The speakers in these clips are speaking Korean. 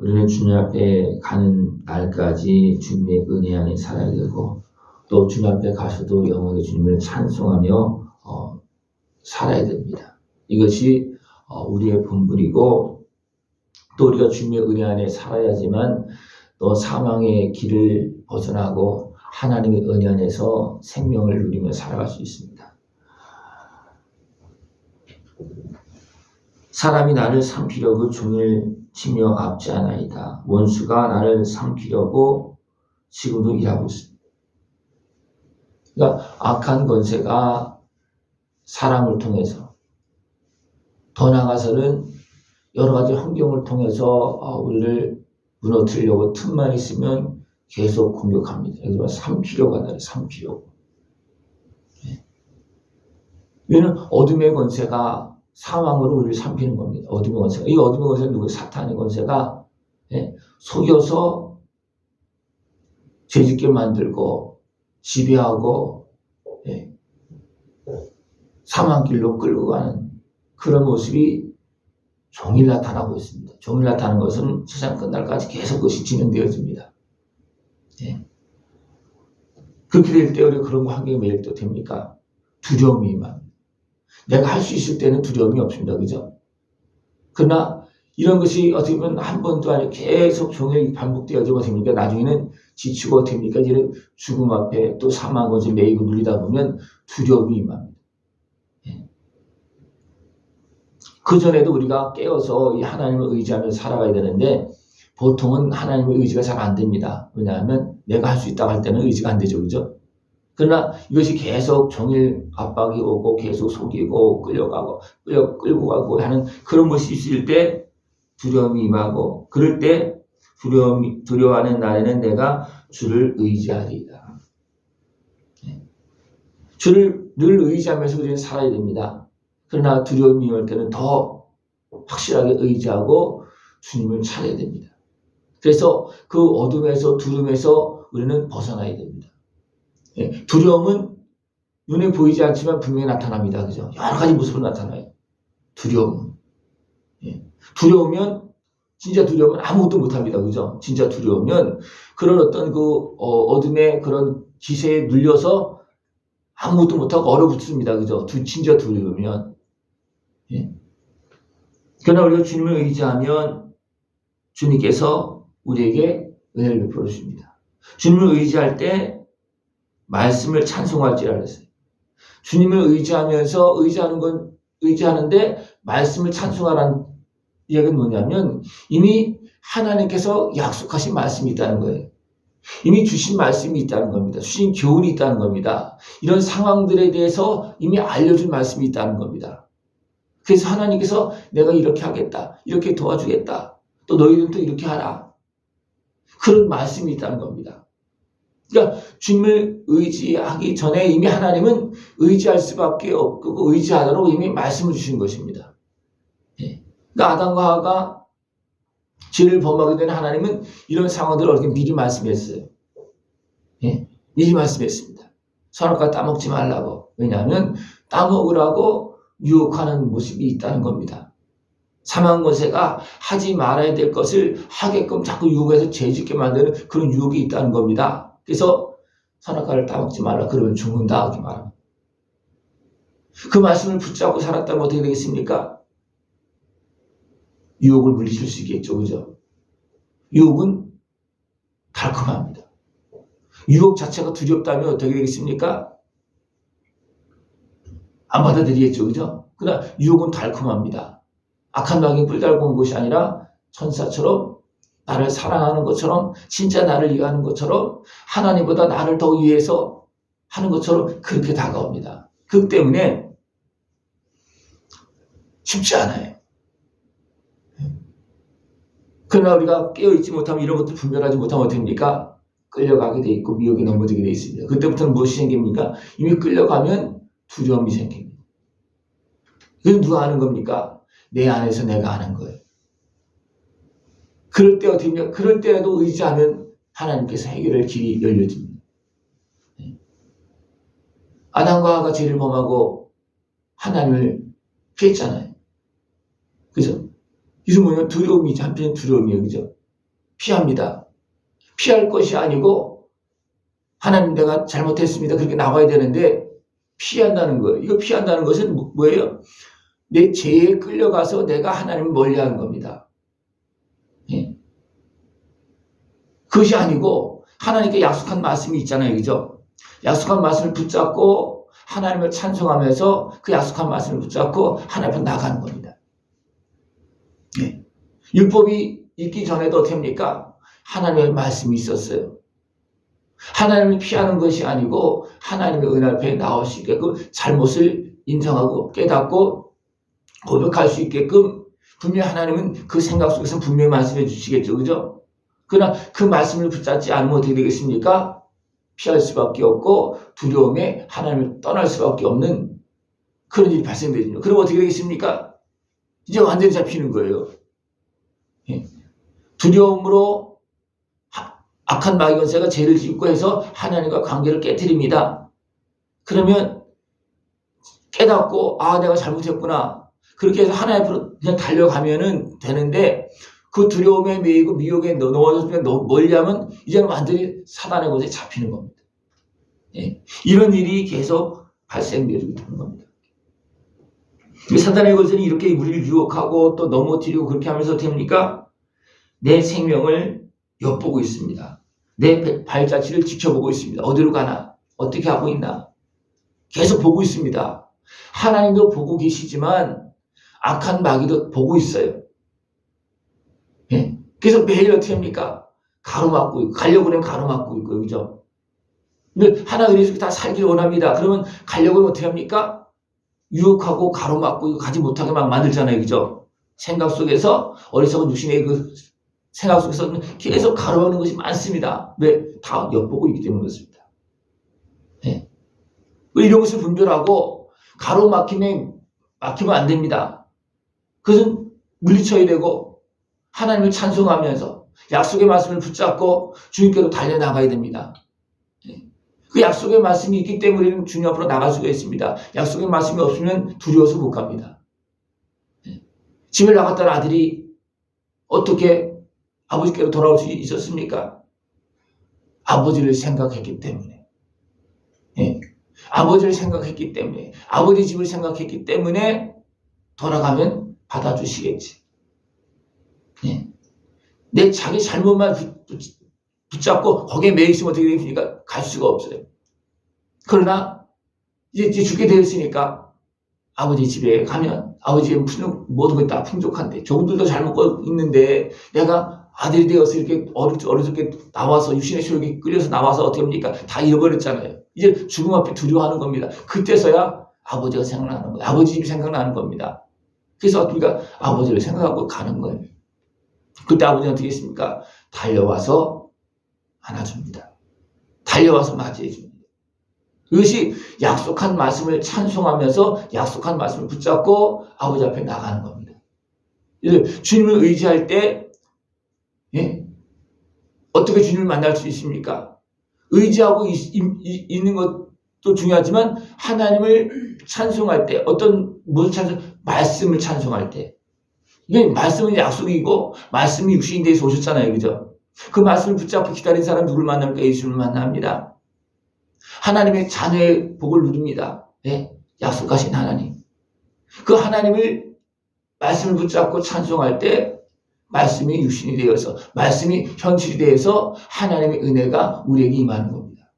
우리는 주님 앞에 가는 날까지 주님의 은혜 안에 살아야 되고 또 주님 앞에 가서도 영원히 주님을 찬송하며 어, 살아야 됩니다. 이것이 어, 우리의 본분이고 또 우리가 주님의 은혜 안에 살아야지만 또 사망의 길을 벗어나고 하나님의 은혜 안에서 생명을 누리며 살아갈 수 있습니다. 사람이 나를 삼키려고 종일 치며 앞지 않아이다. 원수가 나를 삼키려고 지금도 일하고 있습니다. 그러니까 악한 권세가 사람을 통해서 더 나아가서는 여러 가지 환경을 통해서 어, 우리를 무너뜨리려고 틈만 있으면 계속 공격합니다. 여기서 삼키려고 하나요? 삼키려고. 네. 이는 어둠의 권세가 사망으로 우리를 삼키는 겁니다. 어둠의 권세가. 이 어둠의 권세는 누구예요? 사탄의 권세가 예, 속여서 죄짓게 만들고 지배하고 예, 사망길로 끌고 가는 그런 모습이 종일 나타나고 있습니다. 종일 나타나는 것은 세상 끝날까지 계속 그것이 진행되어집니다. 예. 그렇게 될 때 우리 그런 환경이 매일 또 됩니까? 두려움이 임합니다. 내가 할 수 있을 때는 두려움이 없습니다. 그죠? 그러나 이런 것이 어떻게 보면 한 번도 아니고 계속 종일 반복되어지고 됩니까? 나중에는 지치고 됩니까? 이제 죽음 앞에 또 사망 것을 매이고 눌리다 보면 두려움이 임합니다. 예. 그 전에도 우리가 깨어서 이 하나님을 의지하며 살아가야 되는데 보통은 하나님의 의지가 잘 안 됩니다. 왜냐하면 내가 할 수 있다고 할 때는 의지가 안 되죠. 그죠? 그러나 이것이 계속 종일 압박이 오고 계속 속이고 끌려가고 끌려 끌고 가고 하는 그런 것이 있을 때 두려움이 임하고 그럴 때 두려움이 두려워하는 날에는 내가 주를 의지하리이다. 네. 주를 늘 의지하면서 우리는 살아야 됩니다. 그러나 두려움이 올 때는 더 확실하게 의지하고 주님을 찾아야 됩니다. 그래서 그 어둠에서 두름에서 우리는 벗어나야 됩니다. 예, 두려움은 눈에 보이지 않지만 분명히 나타납니다. 그죠? 여러 가지 모습으로 나타나요. 두려움. 예, 두려우면, 진짜 두려우면 아무것도 못합니다. 그죠? 진짜 두려우면 그런 어떤 그 어, 둠의 그런 기세에 눌려서 아무것도 못하고 얼어붙습니다. 그죠? 두, 진짜 두려우면. 예. 그러나 우리가 주님을 의지하면 주님께서 우리에게 은혜를 베풀어 주십니다. 주님을 의지할 때 말씀을 찬송할지라 그랬어요. 주님을 의지하면서 의지하는 건 의지하는데 말씀을 찬송하라는 이야기는 뭐냐면 이미 하나님께서 약속하신 말씀이 있다는 거예요. 이미 주신 말씀이 있다는 겁니다. 주신 교훈이 있다는 겁니다. 이런 상황들에 대해서 이미 알려준 말씀이 있다는 겁니다. 그래서 하나님께서 내가 이렇게 하겠다. 이렇게 도와주겠다. 또 너희들은 또 이렇게 하라. 그런 말씀이 있다는 겁니다. 그러니까 주님을 의지하기 전에 이미 하나님은 의지할 수밖에 없고 의지하도록 이미 말씀을 주신 것입니다. 예. 그러니까 아담과 하와가 죄를 범하게 된 하나님은 이런 상황들을 어떻게 미리 말씀했어요. 예. 미리 말씀했습니다. 선악과 따먹지 말라고. 왜냐하면 따먹으라고 유혹하는 모습이 있다는 겁니다. 사망 권세가 하지 말아야 될 것을 하게끔 자꾸 유혹해서 죄짓게 만드는 그런 유혹이 있다는 겁니다. 그래서 선악과를 따먹지 말라. 그러면 죽는다. 이렇게 말합니다. 그 말씀을 붙잡고 살았다면 어떻게 되겠습니까? 유혹을 물리칠 수 있겠죠. 그죠? 유혹은 달콤합니다. 유혹 자체가 두렵다면 어떻게 되겠습니까? 안 받아들이겠죠. 그죠? 그러나 유혹은 달콤합니다. 악한 낙이 뿔달고 온 것이 아니라 천사처럼 나를 사랑하는 것처럼 진짜 나를 이해하는 것처럼 하나님보다 나를 더 위해서 하는 것처럼 그렇게 다가옵니다. 그 때문에 쉽지 않아요. 그러나 우리가 깨어있지 못하면 이런 것들 분별하지 못하면 어떻게 됩니까? 끌려가게 돼 있고 미혹에 넘어지게 돼 있습니다. 그때부터는 무엇이 생깁니까? 이미 끌려가면 두려움이 생깁니다. 그건 누가 아는 겁니까? 내 안에서 내가 아는 거예요. 그럴 때 어떻게 냐 그럴 때라도 의지하면 하나님께서 해결할 길이 열려집니다. 네. 아담과 하가 죄를 범하고 하나님을 피했잖아요. 그죠? 이게 뭐냐면 두려움이죠. 한편 두려움이에요. 그죠? 피합니다. 피할 것이 아니고 하나님 내가 잘못했습니다. 그렇게 나와야 되는데 피한다는 거예요. 이거 피한다는 것은 뭐- 뭐예요? 내 죄에 끌려가서 내가 하나님을 멀리하는 겁니다. 예. 그것이 아니고 하나님께 약속한 말씀이 있잖아요. 그죠? 약속한 말씀을 붙잡고 하나님을 찬송하면서 그 약속한 말씀을 붙잡고 하나님 앞에 나가는 겁니다. 예. 율법이 있기 전에도 어떻게 합니까? 하나님의 말씀이 있었어요. 하나님을 피하는 것이 아니고 하나님의 은혜 앞에 나올 수 있게끔 잘못을 인정하고 깨닫고 고백할 수 있게끔 분명히 하나님은 그 생각 속에서 분명히 말씀해 주시겠죠. 그죠? 그러나 그 말씀을 붙잡지 않으면 어떻게 되겠습니까? 피할 수밖에 없고 두려움에 하나님을 떠날 수밖에 없는 그런 일이 발생되죠. 그럼 어떻게 되겠습니까? 이제 완전히 잡히는 거예요. 예. 두려움으로 하- 악한 마귀 권세가 죄를 짓고 해서 하나님과 관계를 깨뜨립니다. 그러면 깨닫고 아 내가 잘못했구나 그렇게 해서 하나님 앞으로 그냥 달려가면은 되는데 그 두려움에 매이고 미혹에 넣- 넣어서 그냥 너무 멀리 하면 이제는 완전히 사단의 것에 잡히는 겁니다. 예. 이런 일이 계속 발생되고 있는 겁니다. 이 사단의 것은 이렇게 우리를 유혹하고 또 넘어뜨리고 그렇게 하면서 합니까? 내 생명을 엿보고 있습니다. 내 배- 발자취를 지켜보고 있습니다. 어디로 가나? 어떻게 하고 있나? 계속 보고 있습니다. 하나님도 보고 계시지만 악한 마귀도 보고 있어요. 예? 그래서 매일 어떻게 합니까? 가로막고 있고, 가려고 그러면 가로막고 있고, 그죠? 근데 하나 속에 다 살길 원합니다. 그러면 가려고 하면 어떻게 합니까? 유혹하고 가로막고 가지 못하게 막 만들잖아요. 그죠? 생각 속에서 어리석은 육신의 그 생각 속에서 계속 가로막는 것이 많습니다. 왜? 다 엿보고 있기 때문에 그렇습니다. 예. 이런 것을 분별하고 가로막히면 막히면 안 됩니다. 그것은 물리쳐야 되고 하나님을 찬송하면서 약속의 말씀을 붙잡고 주님께로 달려나가야 됩니다. 예. 그 약속의 말씀이 있기 때문에 주님 앞으로 나갈 수가 있습니다. 약속의 말씀이 없으면 두려워서 못 갑니다. 예. 집을 나갔던 아들이 어떻게 아버지께로 돌아올 수 있었습니까? 아버지를 생각했기 때문에. 예. 아버지를 생각했기 때문에. 아버지 집을 생각했기 때문에 돌아가면 받아주시겠지. 예. 내 자기 잘못만 붙잡고 거기에 매여 있으면 어떻게 됩니까? 갈 수가 없어요. 그러나 이제, 이제 죽게 되었으니까 아버지 집에 가면 아버지의 무슨 모든 것이 다 풍족한데 조금들도 잘 먹고 있는데 내가 아들이 되어서 이렇게 어리, 어리석게 나와서 육신의 소욕이 끌려서 나와서 어떻게 합니까? 다 잃어버렸잖아요. 이제 죽음 앞에 두려워하는 겁니다. 그때서야 아버지가 생각나는 거예요. 아버지 집이 생각나는 겁니다. 그래서 우리가 아버지를 생각하고 가는 거예요. 그때 아버지는 어떻게 했습니까? 달려와서 안아줍니다. 달려와서 맞이해 줍니다. 이것이 약속한 말씀을 찬송하면서 약속한 말씀을 붙잡고 아버지 앞에 나가는 겁니다. 주님을 의지할 때, 예? 어떻게 주님을 만날 수 있습니까? 의지하고 있, 있- 있는 것도 중요하지만 하나님을 찬송할 때, 어떤, 무슨 찬송, 말씀을 찬송할 때, 이게 말씀은 약속이고 말씀이 육신이 돼서 오셨잖아요. 그죠? 그 말씀을 붙잡고 기다린 사람 누굴 만납니까? 예수를 만납니다. 하나님의 자녀의 복을 누립니다. 예? 약속하신 하나님. 그 하나님을 말씀을 붙잡고 찬송할 때 말씀이 육신이 되어서 말씀이 현실이 되어서 하나님의 은혜가 우리에게 임하는 겁니다.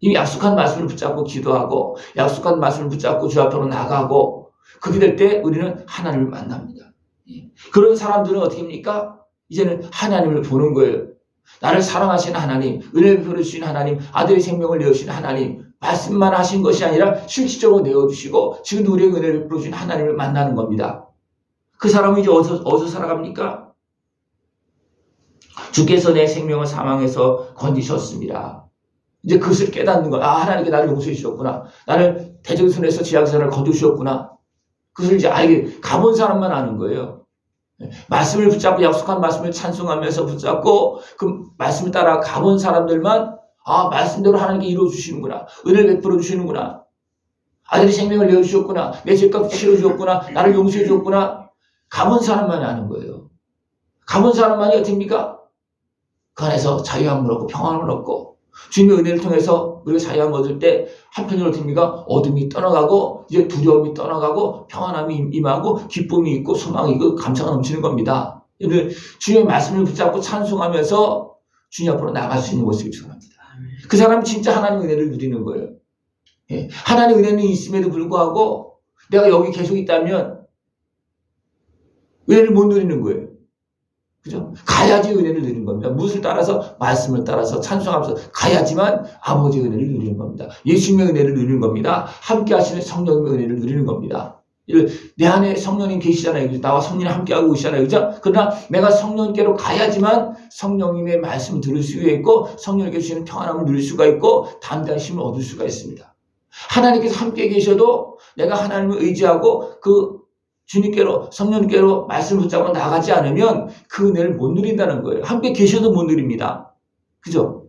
이미 약속한 말씀을 붙잡고 기도하고 약속한 말씀을 붙잡고 주 앞으로 나가고 그렇게 될 때 우리는 하나님을 만납니다. 예. 그런 사람들은 어떻게 합니까? 이제는 하나님을 보는 거예요. 나를 사랑하시는 하나님, 은혜를 베풀어주신 하나님, 아들의 생명을 내어주신 하나님, 말씀만 하신 것이 아니라 실질적으로 내어주시고 지금도 우리에게 은혜를 베풀어주신 하나님을 만나는 겁니다. 그 사람은 이제 어디서, 어디서 살아갑니까? 주께서 내 생명을 사망해서 건지셨습니다. 이제 그것을 깨닫는 거야. 아, 하나님께 나를 용서해 주셨구나. 나를 대적선에서 지향선을 거두셨구나. 그것을 이제 알게, 가본 사람만 아는 거예요. 말씀을 붙잡고 약속한 말씀을 찬송하면서 붙잡고 그 말씀을 따라 가본 사람들만 아 말씀대로 하나님께 이루어 주시는구나. 은혜를 베풀어 주시는구나. 아들이 생명을 내어 주셨구나. 내 죄값 치러 주셨구나. 나를 용서해 주셨구나. 가본 사람만이 아는 거예요. 가본 사람만이 어떻습니까? 그 안에서 자유함을 얻고 평안을 얻고 주님의 은혜를 통해서 우리가 자유함을 얻을 때 한편으로 됩니까? 어둠이 떠나가고 이제 두려움이 떠나가고 평안함이 임하고 기쁨이 있고 소망이 있고 감사가 넘치는 겁니다. 여러분 주님의 말씀을 붙잡고 찬송하면서 주님 앞으로 나갈 수 있는 모습이 중요합니다. 그 사람은 진짜 하나님의 은혜를 누리는 거예요. 예, 하나님의 은혜는 있음에도 불구하고 내가 여기 계속 있다면 은혜를 못 누리는 거예요. 그죠? 가야지 은혜를 누리는 겁니다. 무엇을 따라서? 말씀을 따라서 찬송하면서 가야지만 아버지의 은혜를 누리는 겁니다. 예수님의 은혜를 누리는 겁니다. 함께 하시는 성령의 은혜를 누리는 겁니다. 내 안에 성령님 계시잖아요. 그죠? 나와 성령이 함께하고 계시잖아요. 그죠? 그러나 내가 성령께로 가야지만 성령님의 말씀을 들을 수가 있고 성령님께 주시는 평안함을 누릴 수가 있고 담대하심을 얻을 수가 있습니다. 하나님께서 함께 계셔도 내가 하나님을 의지하고 그 주님께로 성령님께로 말씀을 붙잡고 나가지 않으면 그 은혜를 못 누린다는 거예요. 함께 계셔도 못 누립니다. 그죠?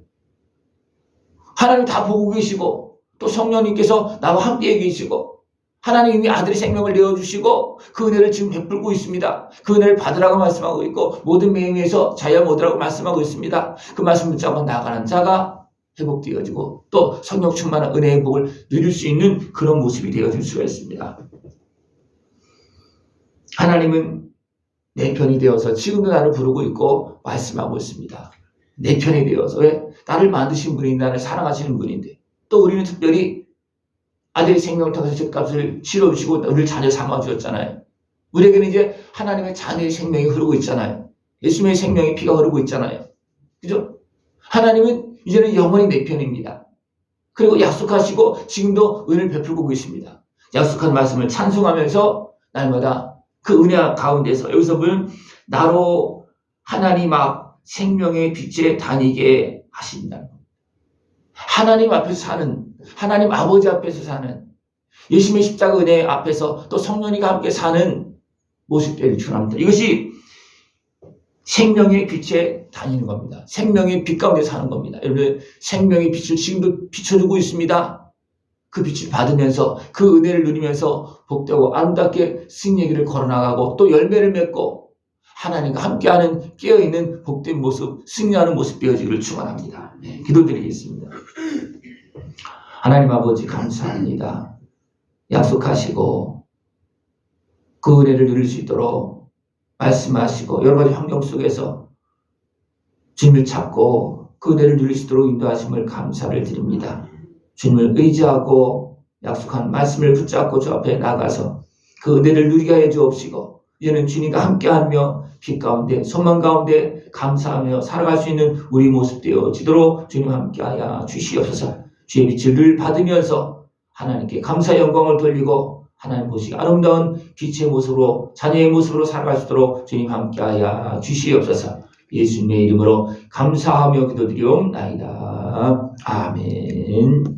하나님 다 보고 계시고 또 성령님께서 나와 함께 계시고 하나님이 아들의 생명을 내어주시고 그 은혜를 지금 베풀고 있습니다. 그 은혜를 받으라고 말씀하고 있고 모든 매임에서 자유함 얻으라고 말씀하고 있습니다. 그 말씀 붙잡고 나가는 자가 회복되어지고 또 성령 충만한 은혜의 복을 누릴 수 있는 그런 모습이 되어질 수가 있습니다. 하나님은 내 편이 되어서 지금도 나를 부르고 있고 말씀하고 있습니다. 내 편이 되어서 왜? 나를 만드신 분이 나를 사랑하시는 분인데 또 우리는 특별히 아들의 생명을 통해서 죄값을 치러주시고 우리를 자녀 삼아주었잖아요. 우리에게는 이제 하나님의 자녀의 생명이 흐르고 있잖아요. 예수님의 생명의 피가 흐르고 있잖아요. 그죠? 하나님은 이제는 영원히 내 편입니다. 그리고 약속하시고 지금도 은혜를 베풀고 계십니다. 약속한 말씀을 찬송하면서 날마다 그 은혜 가운데서 여기서 보면 나로 하나님 앞 생명의 빛에 다니게 하신다. 하나님 앞에서 사는 하나님 아버지 앞에서 사는 예수님의 십자가 은혜 앞에서 또 성령이가 함께 사는 모습들이 중요합니다. 이것이 생명의 빛에 다니는 겁니다. 생명의 빛 가운데 사는 겁니다. 여러분 생명의 빛을 지금도 비춰주고 있습니다. 그 빛을 받으면서 그 은혜를 누리면서 복되고 아름답게 승리의 을 걸어나가고 또 열매를 맺고 하나님과 함께하는 깨어있는 복된 모습, 승리하는 모습 되어지기를 축원합니다. 네, 기도드리겠습니다. 하나님 아버지 감사합니다. 약속하시고 그 은혜를 누릴 수 있도록 말씀하시고 여러 가지 환경 속에서 주님을 찾고 그 은혜를 누릴 수 있도록 인도하심을 감사를 드립니다. 주님을 의지하고 약속한 말씀을 붙잡고 주 앞에 나가서 그 은혜를 누리게 해 주옵시고 이제는 주님과 함께하며 빛 가운데 소망 가운데 감사하며 살아갈 수 있는 우리 모습 되어지도록 주님 함께하여 주시옵소서. 주의 빛을 늘 받으면서 하나님께 감사 영광을 돌리고 하나님 보시기 아름다운 빛의 모습으로 자녀의 모습으로 살아갈 수 있도록 주님 함께하여 주시옵소서. 예수님의 이름으로 감사하며 기도드리옵나이다. 아멘